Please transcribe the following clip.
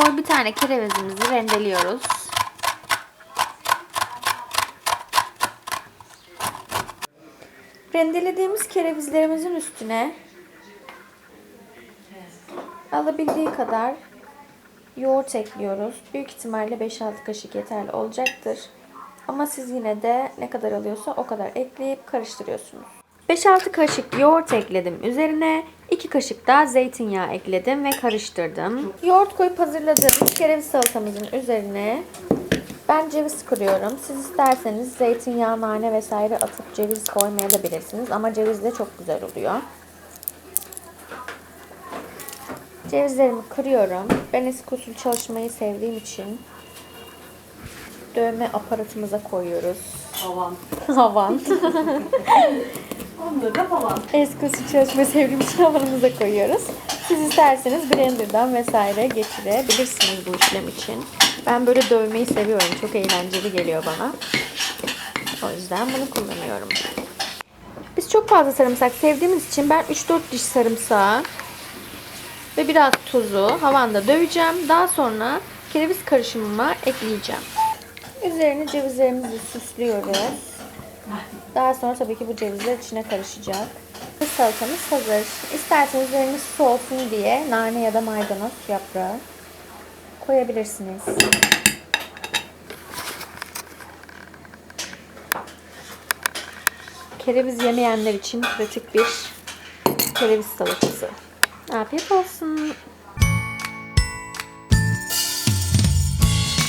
boy bir tane kerevizimizi rendeliyoruz. Rendelediğimiz kerevizlerimizin üstüne alabildiği kadar yoğurt ekliyoruz. Büyük ihtimalle 5-6 kaşık yeterli olacaktır. Ama siz yine de ne kadar alıyorsa o kadar ekleyip karıştırıyorsunuz. 5-6 kaşık yoğurt ekledim üzerine. 2 kaşık da zeytinyağı ekledim ve karıştırdım. Yoğurt koyup hazırladığım kereviz salatamızın üzerine ben ceviz kırıyorum. Siz isterseniz zeytinyağı, nane vesaire atıp ceviz koymayabilirsiniz. Ama ceviz de çok güzel oluyor. Cevizlerimi kırıyorum. Ben eski usul çalışmayı sevdiğim için dövme aparatımıza koyuyoruz. Havan. Havan. Onları da havan. eski usul çalışmayı sevdiğim için havanımıza koyuyoruz. Siz isterseniz blenderdan vesaire geçirebilirsiniz bu işlem için. Ben böyle dövmeyi seviyorum. Çok eğlenceli geliyor bana. O yüzden bunu kullanıyorum. Biz çok fazla sarımsak sevdiğimiz için ben 3-4 diş sarımsağı ve biraz tuzu havanda döveceğim. Daha sonra kereviz karışımıma ekleyeceğim. Üzerine cevizlerimizi süslüyoruz. Daha sonra tabii ki bu cevizler içine karışacak. Salatamız hazır. İsterseniz üzerine su olsun diye nane ya da maydanoz yaprağı koyabilirsiniz. Kereviz yemeyenler için pratik bir kereviz salatası. Afiyet olsun.